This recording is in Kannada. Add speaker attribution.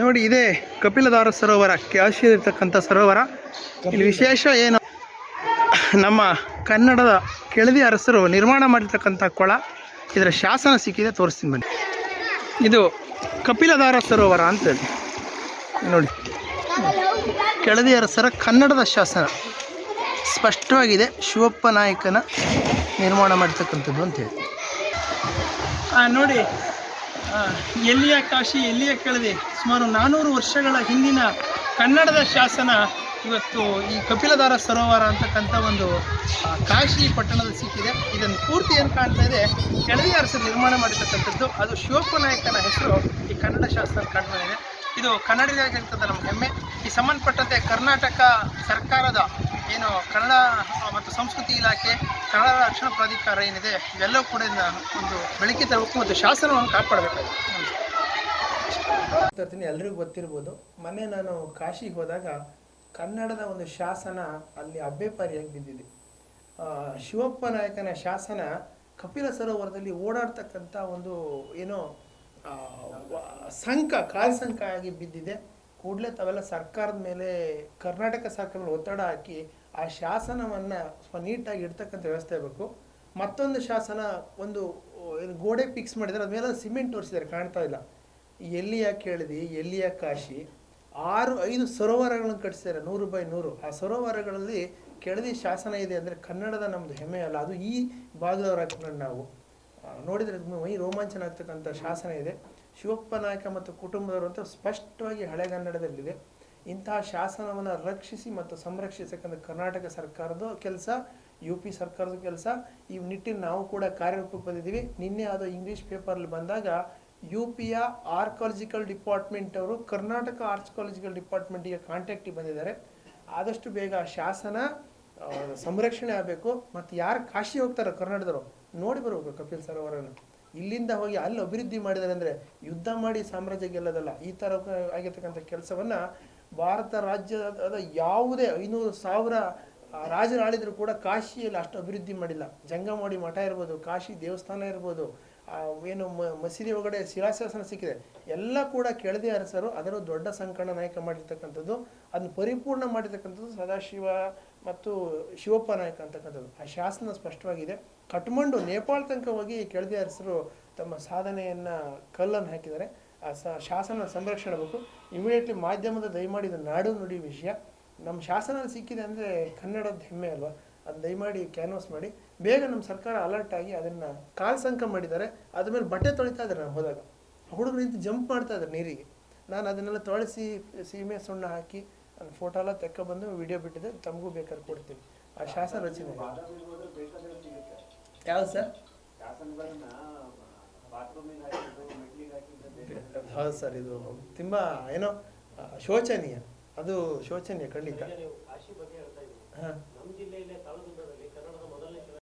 Speaker 1: ನೋಡಿ, ಇದೇ ಕಪಿಲಧಾರ ಸರೋವರ, ಕ್ಯಾಶಿಯಲ್ಲಿರ್ತಕ್ಕಂಥ ಸರೋವರ. ಇಲ್ಲಿ ವಿಶೇಷ ಏನು? ನಮ್ಮ ಕನ್ನಡದ ಕೆಳದಿ ಅರಸರು ನಿರ್ಮಾಣ ಮಾಡಿರ್ತಕ್ಕಂಥ ಕೊಳ, ಇದರ ಶಾಸನ ಸಿಕ್ಕಿದೆ, ತೋರಿಸ್ತೀನಿ ಬನ್ನಿ. ಇದು ಕಪಿಲಧಾರ ಸರೋವರ ಅಂತೇಳಿ ನೋಡಿ, ಕೆಳದಿ ಅರಸರ ಕನ್ನಡದ ಶಾಸನ. ಸ್ಪಷ್ಟವಾಗಿದೆ, ಶಿವಪ್ಪ ನಾಯಕನ ನಿರ್ಮಾಣ ಮಾಡಿರ್ತಕ್ಕಂಥದ್ದು ಅಂತೇಳಿ ನೋಡಿ ಎಲ್ಲಿಯ ಕಾಶಿ, ಎಲ್ಲಿಯ ಕೆಳದಿ? ಸುಮಾರು ನಾನ್ನೂರು ವರ್ಷಗಳ ಹಿಂದಿನ ಕನ್ನಡದ ಶಾಸನ ಇವತ್ತು ಈ ಕಪಿಲಧಾರ ಸರೋವರ ಅಂತಕ್ಕಂಥ ಒಂದು ಕಾಶಿ ಪಟ್ಟಣದಲ್ಲಿ ಸಿಕ್ಕಿದೆ. ಇದನ್ನು ಪೂರ್ತಿ ಏನು ಕಾಣ್ತಾ ಇದೆ? ಕೆಳದಿ ಅರಸರು ನಿರ್ಮಾಣ ಮಾಡಿರ್ತಕ್ಕಂಥದ್ದು, ಅದು ಶಿವಪ್ಪ ನಾಯಕನ ಹೆಸರು ಈ ಕನ್ನಡ ಶಾಸನ ಕಾಣ್ತಾ ಇದೆ. ಇದು ಕನ್ನಡಿಗರಾಗಿರ್ತದೆ ನಮ್ಮ ಹೆಮ್ಮೆ. ಈ ಸಂಬಂಧಪಟ್ಟಂತೆ ಕರ್ನಾಟಕ ಸರ್ಕಾರದ ಏನು ಕನ್ನಡ ಮತ್ತು ಸಂಸ್ಕೃತಿ ಇಲಾಖೆ, ಕನ್ನಡ ರಕ್ಷಣಾ ಪ್ರಾಧಿಕಾರ ಏನಿದೆ, ಇವೆಲ್ಲವೂ ಕೂಡ ಒಂದು ಬೆಳಕಿ ತರಬೇಕು ಮತ್ತು ಶಾಸನವನ್ನು ಕಾಪಾಡಬೇಕಾಗಿದೆ. ಎಲ್ರಿಗೂ ಗೊತ್ತಿರ್ಬೋದು. ಮೊನ್ನೆ ನಾನು ಕಾಶಿಗೆ ಹೋದಾಗ ಕನ್ನಡದ ಒಂದು ಶಾಸನ ಅಲ್ಲಿ ಅಬ್ಬೆಪಾರಿಯಾಗಿ ಬಿದ್ದಿದೆ. ಶಿವಪ್ಪ ನಾಯಕನ ಶಾಸನ ಕಪಿಲ ಸರೋವರದಲ್ಲಿ ಓಡಾಡ್ತಕ್ಕಂಥ ಒಂದು, ಏನೋ ಸಂಕ, ಕಾಲ್ಸಂಕ ಆಗಿ ಬಿದ್ದಿದೆ. ಕೂಡಲೇ ತಾವೆಲ್ಲ ಸರ್ಕಾರದ ಮೇಲೆ ಕರ್ನಾಟಕ ಸರ್ಕಾರದ ಒತ್ತಡ ಹಾಕಿ ಆ ಶಾಸನವನ್ನು ಸ್ವಲ್ಪ ನೀಟಾಗಿ ಇಡ್ತಕ್ಕಂಥ ವ್ಯವಸ್ಥೆ ಬೇಕು ಮತ್ತೊಂದು ಶಾಸನ ಒಂದು ಗೋಡೆ ಫಿಕ್ಸ್ ಮಾಡಿದರೆ ಅದ್ಮೇಲೆ ಸಿಮೆಂಟ್ ಒರೆಸಿದ್ದಾರೆ, ಕಾಣ್ತಾ ಇಲ್ಲ. ಎಲ್ಲಿಯ ಕೇಳಿದಿ? ಎಲ್ಲಿಯ ಕಾಶಿ? ಆರು, ಐದು ಸರೋವರಗಳನ್ನು ಕಟ್ಟಿಸಿದ್ದಾರೆ, ನೂರು ಬೈ ನೂರು. ಆ ಸರೋವರಗಳಲ್ಲಿ ಕೆಳದಿ ಶಾಸನ ಇದೆ ಅಂದರೆ ಕನ್ನಡದ ನಮ್ಮದು ಹೆಮ್ಮೆ ಅಲ್ಲ. ಅದು ಈ ಭಾಗದವರಾಗ್ಕೊಂಡು ನಾವು. ನೋಡಿದರೆ ಮೈ ರೋಮಾಂಚನ ಆಗ್ತಕ್ಕಂಥ ಶಾಸನ ಇದೆ. ಶಿವಪ್ಪ ನಾಯಕ ಮತ್ತು ಕುಟುಂಬದವರು ಅಂತ ಸ್ಪಷ್ಟವಾಗಿ ಹಳೆಗನ್ನಡದಲ್ಲಿದೆ ಇಂತಹ ಶಾಸನವನ್ನು ರಕ್ಷಿಸಿ ಮತ್ತು ಸಂರಕ್ಷಿಸತಕ್ಕಂಥ ಕರ್ನಾಟಕ ಸರ್ಕಾರದ ಕೆಲಸ ಯು ಪಿ ಸರ್ಕಾರದ ಕೆಲಸ. ಈ ನಿಟ್ಟಿನ ನಾವು ಕೂಡ ಕಾರ್ಯರೂಪಕ್ಕೆ ಬಂದಿದ್ದೀವಿ ನಿನ್ನೆ ಅದು ಇಂಗ್ಲೀಷ್ ಪೇಪರಲ್ಲಿ ಬಂದಾಗ ಯು ಪಿಯ ಆರ್ಕಾಲಜಿಕಲ್ ಡಿಪಾರ್ಟ್ಮೆಂಟ್ ಅವರು ಕರ್ನಾಟಕ ಆರ್ಕಾಲಜಿಕಲ್ ಡಿಪಾರ್ಟ್ಮೆಂಟಿಗೆ ಕಾಂಟ್ಯಾಕ್ಟಿಗೆ ಬಂದಿದ್ದಾರೆ. ಆದಷ್ಟು ಬೇಗ ಶಾಸನ ಸಂರಕ್ಷಣೆ ಆಗಬೇಕು. ಮತ್ತು ಯಾರು ಕಾಶಿ ಹೋಗ್ತಾರೋ ಕರ್ನಾಟಕದವರು ನೋಡಿ ಬರ್ಬೇಕು ಕಪಿಲ್ ಸರೋವರನ ಇಲ್ಲಿಂದ ಹೋಗಿ ಅಲ್ಲಿ ಅಭಿವೃದ್ಧಿ ಮಾಡಿದ್ದಾರೆ ಅಂದರೆ ಯುದ್ಧ ಮಾಡಿ ಸಾಮ್ರಾಜ್ಯ ಗೆಲ್ಲೋದಲ್ಲ ಈ ಥರ ಆಗಿರ್ತಕ್ಕಂಥ ಕೆಲಸವನ್ನು ಭಾರತ ರಾಜ್ಯದ ಯಾವುದೇ ಐನೂರು ಸಾವಿರ ಆ, ರಾಜರು ಆಳಿದ್ರು ಕೂಡ ಕಾಶಿಯಲ್ಲಿ ಅಷ್ಟು ಅಭಿವೃದ್ಧಿ ಮಾಡಿಲ್ಲ. ಜಂಗಮೋಡಿ ಮಠ ಇರ್ಬೋದು ಕಾಶಿ ದೇವಸ್ಥಾನ ಇರ್ಬೋದು ಏನು ಮ- ಮಸೀದಿ ಒಳಗಡೆ ಶಿಲಾಶಾಸನ ಸಿಕ್ಕಿದೆ. ಎಲ್ಲ ಕೂಡ ಕೆಳದಿ ಅರಸರು ಅದರ ದೊಡ್ಡ ಸಂಕಣ ನಾಯಕ ಮಾಡಿರ್ತಕ್ಕಂಥದ್ದು, ಅದನ್ನು ಪರಿಪೂರ್ಣ ಮಾಡಿರ್ತಕ್ಕಂಥದ್ದು ಸದಾಶಿವ ಮತ್ತು ಶಿವಪ್ಪ ನಾಯಕ ಅಂತಕ್ಕಂಥದ್ದು. ಆ ಶಾಸನ ಸ್ಪಷ್ಟವಾಗಿದೆ. ಕಟ್ಮಂಡು ನೇಪಾಳ ತನಕ ಹೋಗಿ ಕೆಳದಿ ಅರಸರು ತಮ್ಮ ಸಾಧನೆಯನ್ನು ಕಲ್ಲನ್ನು ಹಾಕಿದ್ದಾರೆ. ಆ ಸ, ಶಾಸನ ಸಂರಕ್ಷಣೆ ಬೇಕು. ಇಮಿಡಿಯೇಟ್ಲಿ ಮಾಧ್ಯಮದ ದಯಮಾಡಿ ಇದು ನಾಡು ನುಡಿ ವಿಷಯ. ನಮ್ಮ ಶಾಸನ ಸಿಕ್ಕಿದೆ ಅಂದರೆ ಕನ್ನಡದ ಹೆಮ್ಮೆ ಅಲ್ವಾ? ಅದು ದಯಮಾಡಿ ಕ್ಯಾನ್ವಾಸ್ ಮಾಡಿ. ಬೇಗ ನಮ್ಮ ಸರ್ಕಾರ ಅಲರ್ಟ್ ಆಗಿ ಅದನ್ನು ಕಾಲ್ ಸಂಕ ಮಾಡಿದ್ದಾರೆ. ಅದ್ರ ಮೇಲೆ ಬಟ್ಟೆ ತೊಳಿತಾ ಇದ್ದಾರೆ ನಾನು ಹೋದಾಗ. ಹುಡುಗರು ನಿಂತು ಜಂಪ್ ಮಾಡ್ತಾ ಇದ್ದಾರೆ ನೀರಿಗೆ. ನಾನು ಅದನ್ನೆಲ್ಲ ತೊಳಸಿ ಸೀಮೆ ಸುಣ್ಣ ಹಾಕಿ ನನ್ನ ಫೋಟೋ ಎಲ್ಲ ತೆಕ್ಕೊಬಂದು ವಿಡಿಯೋ ಬಿಟ್ಟಿದೆ. ತಮಗೂ ಬೇಕಾದ್ರೆ ಕೊಡ್ತೀನಿ. ಆ ಶಾಸನ ರಚನೆ ಯಾವ್ದು ಸರ್? ಹೌದು ಸರ್ ಇದು ತುಂಬ ಏನೋ ಶೋಚನೀಯ. ಅದು ಶೋಚನೀಯ ಖಂಡಿತ. ಹಾಂ.